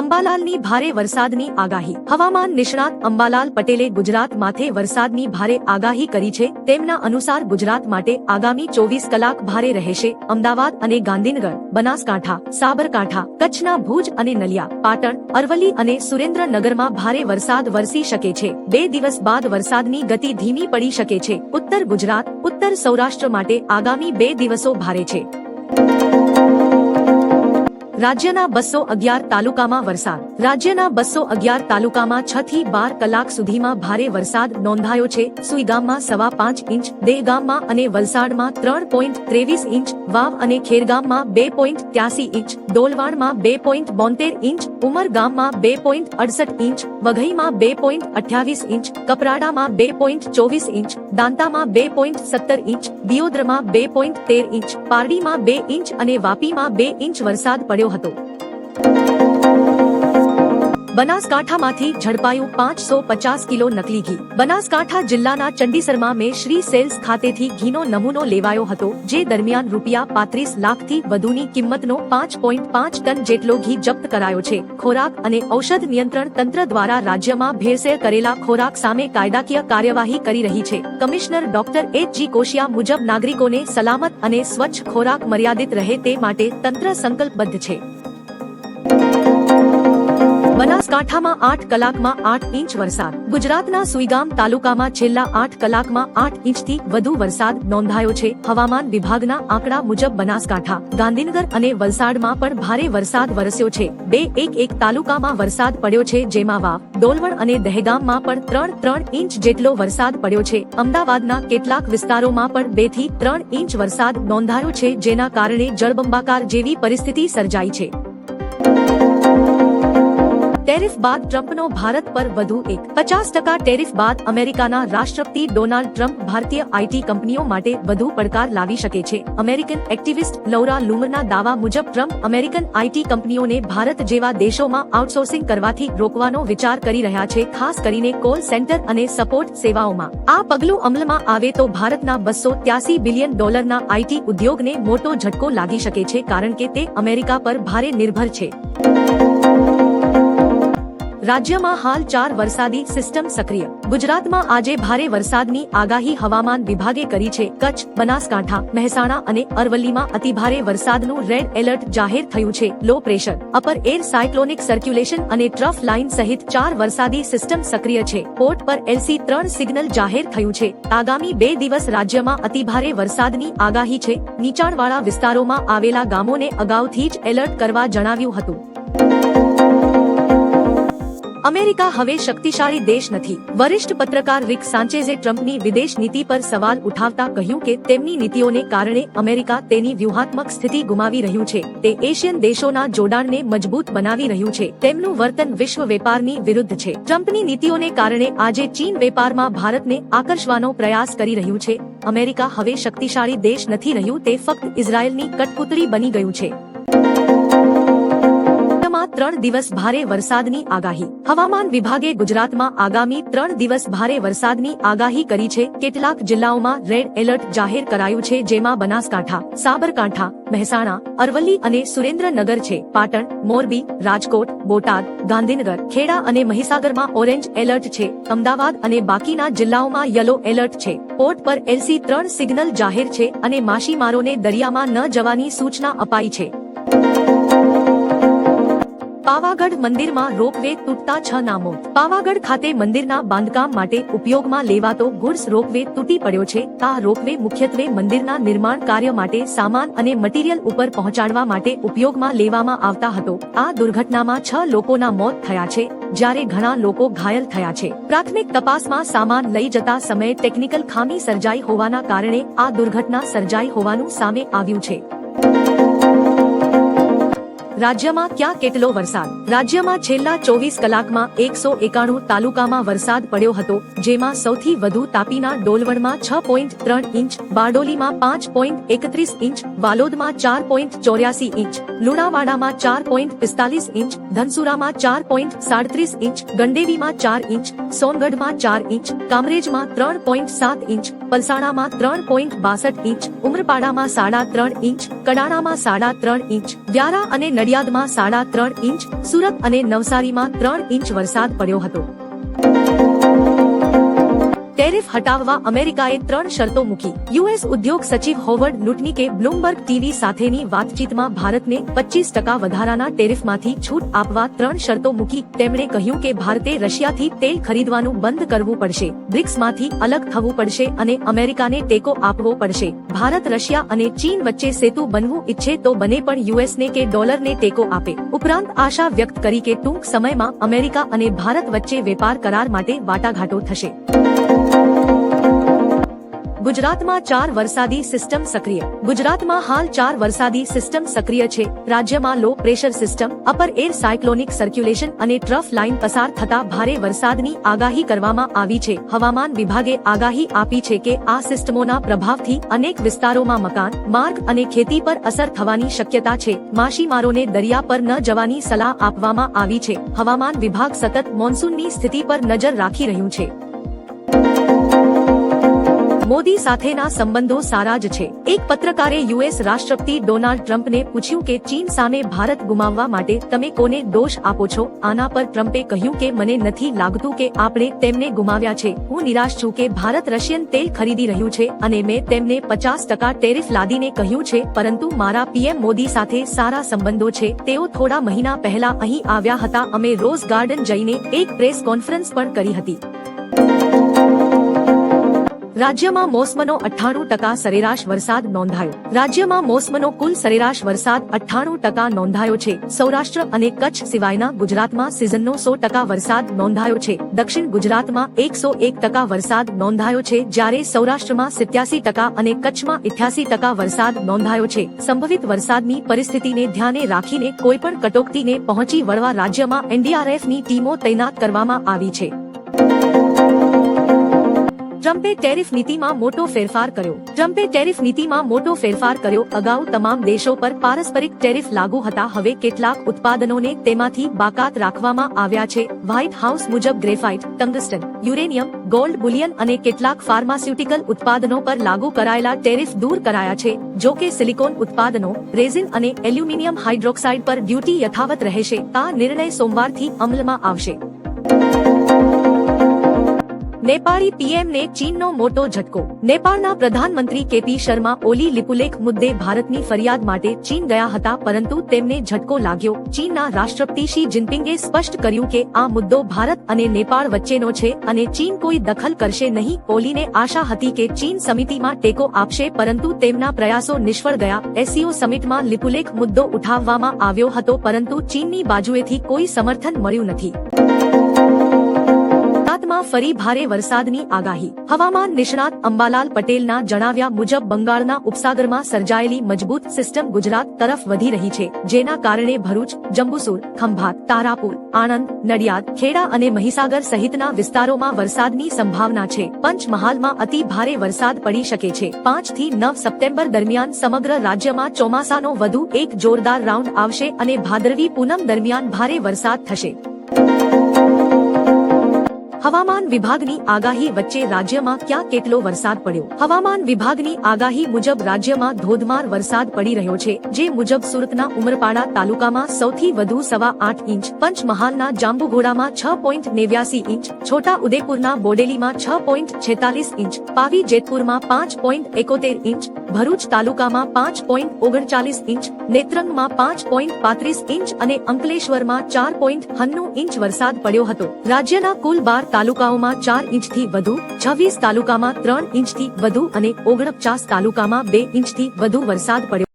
અંબાલાલની ભારે વરસાદની આગાહી. હવામાન નિષ્ણાત અંબાલાલ પટેલે ગુજરાત માથે વરસાદની ભારે આગાહી કરી છે. તેમના અનુસાર ગુજરાત માટે આગામી ચોવીસ કલાક ભારે રહેશે. અમદાવાદ અને ગાંધીનગર, બનાસકાંઠા, સાબરકાંઠા, કચ્છના ભુજ અને નલિયા, પાટણ, અરવલ્લી અને સુરેન્દ્રનગરમાં ભારે વરસાદ વરસી શકે છે. બે દિવસ બાદ વરસાદની ગતિ ધીમી પડી શકે છે. ઉત્તર ગુજરાત, ઉત્તર સૌરાષ્ટ્ર માટે આગામી બે દિવસો ભારે છે. રાજ્યના બસો અગિયાર તાલુકામાં વરસાદ. રાજ્યના બસો અગિયાર તાલુકામાં છ થી બાર કલાક સુધીમાં ભારે વરસાદ નોંધાયો છે. સુઈગામમાં સવા પાંચ ઇંચ દેહગામમાં અને વલસાડમાં ત્રણ પોઈન્ટ ત્રેવીસ ઇંચ, વાવ અને ખેરગામમાં બે પોઈન્ટ ત્યાસી ઇંચ ડોલવાણમાં બે પોઈન્ટ બોતેર ઇંચ ઉમરગામમાં બે પોઈન્ટ અડસઠ ઇંચ, વઘઈમાં બે પોઈન્ટ અઠ્યાવીસ ઇંચ, કપરાડામાં બે પોઈન્ટ ચોવીસ ઇંચ, દાંતામાં બે પોઈન્ટ સત્તર ઇંચ, દિયોદરમાં બે પોઈન્ટ તેર ઇંચ, પારડીમાં બે ઇંચ અને વાપીમાં બે ઇંચ વરસાદ પડ્યો હતો. બનાસકાંઠામાંથી ઝડપાયું પાંચસો પચાસ કિલો નકલી ઘી. બનાસકાંઠા જિલ્લાના ચંડીસરમાં મેં શ્રી સેલ્સ ખાતેથી ઘીનો નમૂનો લેવાયો હતો, જે દરમિયાન રૂપિયા પાંત્રીસ લાખથી વધુની કિંમતનો પાંચ પોઈન્ટ પાંચ ટન જેટલો ઘી જપ્ત કરાયો છે. ખોરાક અને ઔષધ નિયંત્રણ તંત્ર દ્વારા રાજ્યમાં ભેળસેળ કરેલા ખોરાક સામે કાયદાકીય કાર્યવાહી કરી રહી છે. Commissioner doctor H G Koshiya મુજબ નાગરિકોને સલામત અને સ્વચ્છ ખોરાક મર્યાદિત રહે તે માટે તંત્ર સંકલ્પબદ્ધ છે. બનાસકાંઠામાં આઠ કલાકમાં આઠ ઇંચ વરસાદ. ગુજરાતના સુઈગામ તાલુકામાં છેલ્લા આઠ કલાકમાં આઠ ઇંચથી વધુ વરસાદ નોંધાયો છે. હવામાન વિભાગના આંકડા મુજબ બનાસકાંઠા, ગાંધીનગર અને વલસાડમાં પણ ભારે વરસાદ વરસ્યો છે. બે એક એક તાલુકામાં વરસાદ પડ્યો છે, જેમાં વાવ ડોલવણ અને દહેગામમાં પણ ત્રણ ત્રણ ઇંચ જેટલો વરસાદ પડ્યો છે. અમદાવાદના કેટલાક વિસ્તારોમાં પણ બેથી ત્રણ ઇંચ વરસાદ નોંધાયો છે, જેના કારણે જળબંબાકાર જેવી પરિસ્થિતિ સર્જાઈ છે. ટેરિફ બાદ ટ્રમ્પનો ભારત પર વધુ એક. પચાસ ટકા ટેરિફ બાદ અમેરિકાના રાષ્ટ્રપતિ ડોનાલ્ડ ટ્રમ્પ ભારતીય આઈટી કંપનીઓ માટે વધુ પડકાર લાવી શકે છે. અમેરિકન એક્ટિવિસ્ટ લૌરા લુમરના દાવા મુજબ ટ્રમ્પ અમેરિકન આઈટી કંપનીઓને ભારત જેવા દેશોમાં આઉટસોર્સિંગ કરવાથી રોકવાનો વિચાર કરી રહ્યા છે, ખાસ કરીને કોલ સેન્ટર અને સપોર્ટ સેવાઓમાં. આ પગલું અમલમાં આવે તો ભારતના બસો ત્યાસી બિલિયન ડોલરના આઈટી ઉદ્યોગને મોટો ઝટકો લાગી શકે છે, કારણ કે તે અમેરિકા પર ભારે નિર્ભર છે. રાજ્યમાં હાલ ચાર વરસાદી સિસ્ટમ સક્રિય. ગુજરાતમાં આજે ભારે વરસાદની આગાહી હવામાન વિભાગે કરી છે. કચ્છ, બનાસકાંઠા, મહેસાણા અને અરવલ્લીમાં અતિભારે વરસાદનું રેડ એલર્ટ જાહેર થયું છે. Low pressure, upper air cyclonic circulation અને ટ્રફ લાઇન સહિત ચાર વરસાદી સિસ્ટમ સક્રિય છે. પોર્ટ પર એલસી ત્રણ સિગ્નલ જાહેર થયું છે. આગામી બે દિવસ રાજ્યમાં અતિભારે વરસાદની આગાહી છે. નીચાણવાળા વિસ્તારોમાં આવેલા ગામોને અગાઉથી જ એલર્ટ કરવા જણાવ્યું હતું. અમેરિકા હવે શક્તિશાળી દેશ નથી. વરિષ્ઠ પત્રકાર રિક સાંચેઝે ટ્રમ્પની વિદેશ નીતિ પર સવાલ ઉઠાવતા કહ્યું કે તેમની નીતિઓને કારણે અમેરિકા તેની વ્યૂહાત્મક સ્થિતિ ગુમાવી રહ્યું છે. તે એશિયન દેશોના જોડાણને મજબૂત બનાવી રહ્યું છે. તેમનું વર્તન વિશ્વ વેપારની વિરુદ્ધ છે. ટ્રમ્પની નીતિઓને કારણે આજે ચીન વેપારમાં ભારતને આકર્ષવાનો પ્રયાસ કરી રહ્યું છે. અમેરિકા હવે શક્તિશાળી દેશ નથી રહ્યું તે ફક્ત ઇઝરાયલની કટપુતળી બની ગયું છે. ત્રણ દિવસ ભારે વરસાદની આગાહી. હવામાન વિભાગે ગુજરાતમાં આગામી ત્રણ દિવસ ભારે વરસાદની આગાહી કરી છે. કેટલાક જિલ્લાઓમાં રેડ એલર્ટ જાહેર કરાયું છે, જેમાં બનાસકાંઠા, સાબરકાંઠા, મહેસાણા, અરવલ્લી અને સુરેન્દ્રનગર છે. પાટણ, મોરબી, રાજકોટ, બોટાદ, ગાંધીનગર, ખેડા અને મહીસાગરમાં ઓરેન્જ એલર્ટ છે. અમદાવાદ અને બાકીના જિલ્લાઓમાં યલો એલર્ટ છે. પોર્ટ પર એલસી ત્રણ સિગ્નલ જાહેર છે અને માછીમારોને દરિયામાં ન જવાની સૂચના અપાઈ છે. પાવાગઢ મંદિરમાં રોપવે તૂટતા છ નામો. પાવાગઢ ખાતે મંદિરના બાંધકામ માટે ઉપયોગમાં લેવાતો ગુડ્સ રોપવે તૂટી પડ્યો છે. આ રોપવે મુખ્યત્વે મંદિરના નિર્માણ કાર્ય માટે સામાન અને મટીરીયલ ઉપર પહોંચાડવા માટે ઉપયોગમાં લેવામાં આવતા હતો. આ દુર્ઘટનામાં છ લોકોના મોત થયા છે, જ્યારે ઘણા લોકો ઘાયલ થયા છે. પ્રાથમિક તપાસમાં સામાન લઈ જતા સમયે ટેકનિકલ ખામી સર્જાઈ હોવાના કારણે આ દુર્ઘટના સર્જાઈ હોવાનું સામે આવ્યું છે. રાજ્યમાં ક્યાં કેટલો વરસાદ? રાજ્યમાં છેલ્લા ચોવીસ કલાકમાં એકસો એકાણું તાલુકામાં વરસાદ પડ્યો હતો, જેમાં સૌથી વધુ તાપીના ડોલવણમાં છ પોઈન્ટ ત્રણ ઇંચ, બારડોલીમાં પાંચ પોઈન્ટ એકત્રીસ ઇંચ, વાલોદમાં ચાર પોઈન્ટ ચોર્યાસી ઇંચ, લુણાવાડામાં ચાર પોઈન્ટ પિસ્તાલીસ ઇંચ, ધનસુરામાં ચાર પોઈન્ટ સાડત્રીસ ઇંચ, ગંડેવીમાં ચાર ઇંચ, સોનગઢમાં ચાર ઇંચ, કામરેજમાં ત્રણ પોઈન્ટ સાત ઇંચ, પલસાણામાં ત્રણ પોઈન્ટ બાસઠ ઇંચ, ઉમરપાડામાં સાડા ત્રણ ઇંચ, કડાણામાં સાડા ત્રણ ઇંચ, વ્યારા અને નડિયાદમાં સાડા ત્રણ ઇંચ સુરત અને નવસારીમાં ત્રણ ઇંચ વરસાદ પડ્યો હતો. ટેરિફ હટાવવા અમેરિકાએ ત્રણ શરતો મૂકી. યુએસ ઉદ્યોગ સચિવ હોવર્ડ લુટનીકે બ્લુમબર્ગ ટીવી સાથેની વાતચીતમાં ભારતને પચીસ ટકા વધારાના ટેરિફમાંથી છૂટ આપવા ત્રણ શરતો મૂકી. તેમણે કહ્યું કે ભારતે રશિયાથી તેલ ખરીદવાનું બંધ કરવું પડશે, બ્રિક્સમાંથી અલગ થવું પડશે અને અમેરિકાને ટેકો આપવો પડશે. ભારત, રશિયા અને ચીન વચ્ચે સેતુ બનવું ઈચ્છે તો બને પણ યુએસને કે ડોલરને ટેકો આપે. ઉપરાંત આશા વ્યક્ત કરી કે ટૂંક સમયમાં અમેરિકા અને ભારત વચ્ચે વેપાર કરાર માટે વાટાઘાટો થશે. ગુજરાતમાં ચાર વરસાદી સિસ્ટમ સક્રિય. ગુજરાતમાં હાલ ચાર વરસાદી સિસ્ટમ સક્રિય છે. રાજ્યમાં low pressure system upper air cyclonic circulation અને ટ્રફ લાઇન પસાર થતા ભારે વરસાદની આગાહી કરવામાં આવી છે. હવામાન વિભાગે આગાહી આપી છે કે આ સિસ્ટમોના પ્રભાવથી અનેક વિસ્તારોમાં મકાન, માર્ગ અને ખેતી પર અસર થવાની શક્યતા છે. માછીમારોને દરિયા પર ન જવાની સલાહ આપવામાં આવી છે. હવામાન વિભાગ સતત મોન્સૂનની સ્થિતિ પર નજર રાખી રહ્યું છે. મોદી સાથેના સંબંધો સારા જ છે. એક પત્રકારે યુએસ રાષ્ટ્રપતિ ડોનાલ્ડ ટ્રમ્પને પૂછ્યું કે ચીન સામે ભારત ગુમાવવા માટે તમે કોને દોષ આપો છો? આના પર ટ્રમ્પે કહ્યું કે મને નથી લાગતું કે આપણે તેમને ગુમાવ્યા છે. હું નિરાશ છું કે ભારત રશિયન તેલ ખરીદી રહ્યું છે અને મેં તેમને પચાસ ટકા ટેરિફ લાદીને કહ્યું છે, પરંતુ મારા પીએમ મોદી સાથે સારા સંબંધો છે. તેઓ થોડા મહિના પહેલા અહીં આવ્યા હતા. અમે રોઝ ગાર્ડન જઈને એક પ્રેસ કોન્ફરન્સ પણ કરી હતી. રાજ્યમાં મોસમનો અઠ્ઠાણું ટકા સરેરાશ વરસાદ નોંધાયો. રાજ્યમાં મોસમનો કુલ સરેરાશ વરસાદ અઠ્ઠાણું ટકા નોંધાયો છે. સૌરાષ્ટ્ર અને કચ્છ સિવાયના ગુજરાતમાં સિઝનનો સો ટકા વરસાદ નોંધાયો છે. દક્ષિણ ગુજરાતમાં એકસો એક ટકા વરસાદ નોંધાયો છે. જ્યારે સૌરાષ્ટ્રમાં સિત્યાસી ટકા અને કચ્છમાં ઇઠ્યાસી ટકા વરસાદ નોંધાયો છે. સંભવિત વરસાદની પરિસ્થિતિને ધ્યાને રાખીને કોઈપણ કટોકટીને પહોંચી વળવા રાજ્યમાં એનડીઆરએફની ટીમો તૈનાત કરવામાં આવી છે. ટ્રમ્પે ટેરિફ નીતિમાં મોટો ફેરફાર કર્યો. ટ્રમ્પે ટેરિફ નીતિમાં મોટો ફેરફાર કર્યો. અગાઉ તમામ દેશો પર પારસ્પરિક ટેરિફ લાગુ હતા. હવે કેટલાક ઉત્પાદનોને તેમાંથી બાકાત રાખવામાં આવ્યા છે. વ્હાઇટ હાઉસ મુજબ graphite, tungsten, uranium, gold, bullion અને કેટલાક ફાર્માસ્યુટિકલ ઉત્પાદનો પર લાગુ કરાયેલા ટેરિફ દૂર કરાયા છે. જો કે સિલિકોન ઉત્પાદનો, રેઝિન અને એલ્યુમિનિયમ હાઇડ્રોક્સાઇડ પર ડ્યુટી યથાવત રહેશે. આ નિર્ણય સોમવારથી અમલમાં આવશે. નેપાળી પીએમને ચીનનો મોટો ઝટકો. નેપાળના પ્રધાનમંત્રી કેપી શર્મા, ઓલી લિપુલેખ મુદ્દે ભારતની ફરિયાદ માટે ચીન ગયા હતા, પરંતુ તેમને ઝટકો લાગ્યો. ચીનના રાષ્ટ્રપતિ શી જિનપિંગે સ્પષ્ટ કર્યું કે આ મુદ્દો ભારત અને નેપાળ વચ્ચેનો છે અને ચીન કોઈ દખલ કરશે નહીં. ઓલીને આશા હતી કે ચીન સમિતિમાં ટેકો આપશે, પરંતુ તેમના પ્રયાસો નિષ્ફળ ગયા. એસસીઓ સમિટમાં લિપુલેખ મુદ્દો ઉઠાવવામાં આવ્યો હતો, પરંતુ ચીનની બાજુએથી કોઈ સમર્થન મળ્યું નથી. ગુજરાતમાં ફરી ભારે વરસાદની આગાહી. હવામાન નિષ્ણાત અંબાલાલ પટેલના જણાવ્યા મુજબ બંગાળના ઉપસાગરમાં સર્જાયેલી મજબૂત સિસ્ટમ ગુજરાત તરફ વધી રહી છે, જેના કારણે ભરૂચ, જંબુસુર, ખંભાત, તારાપુર, આણંદ, નડિયાદ, ખેડા અને મહીસાગર સહિતના વિસ્તારોમાં વરસાદની સંભાવના છે. પંચમહાલમાં અતિ ભારે વરસાદ પડી શકે છે. પાંચથી નવ સપ્ટેમ્બર દરમિયાન સમગ્ર રાજ્યમાં ચોમાસાનો વધુ એક જોરદાર રાઉન્ડ આવશે અને ભાદરવી પૂનમ દરમિયાન ભારે વરસાદ થશે. હવામાન વિભાગની આગાહી વચ્ચે રાજ્યમાં ક્યાં કેટલો વરસાદ પડ્યો? હવામાન વિભાગની આગાહી મુજબ રાજ્યમાં ધોધમાર વરસાદ પડી રહ્યો છે, જે મુજબ સુરતના ઉમરપાડા તાલુકામાં સૌથી વધુ સવા આઠ ઇંચ, પંચમહાલના જાંબુઘોડામાં છ પોઈન્ટ નેવ્યાસી ઇંચ, છોટા ઉદેપુરના બોડેલીમાં છ પોઈન્ટ છેતાલીસ ઇંચ, પાવી જેતપુરમાં પાંચ પોઈન્ટ એકોતેર ઇંચ, ભરૂચ તાલુકામાં પાંચ પોઈન્ટ ઓગણચાલીસ ઇંચ, નેત્રંગમાં પાંચ પોઈન્ટ પાંત્રીસ ઇંચ અને અંકલેશ્વરમાં ચાર પોઈન્ટ હન્નું ઇંચ વરસાદ પડ્યો હતો. રાજ્યના કુલ બાર તાલુકાઓમાં ચાર ઇંચથી વધુ, છવ્વીસ તાલુકામાં ત્રણ ઇંચથી વધુ અને ઓગણપચાસ તાલુકામાં બે ઇંચથી વધુ વરસાદ પડ્યો.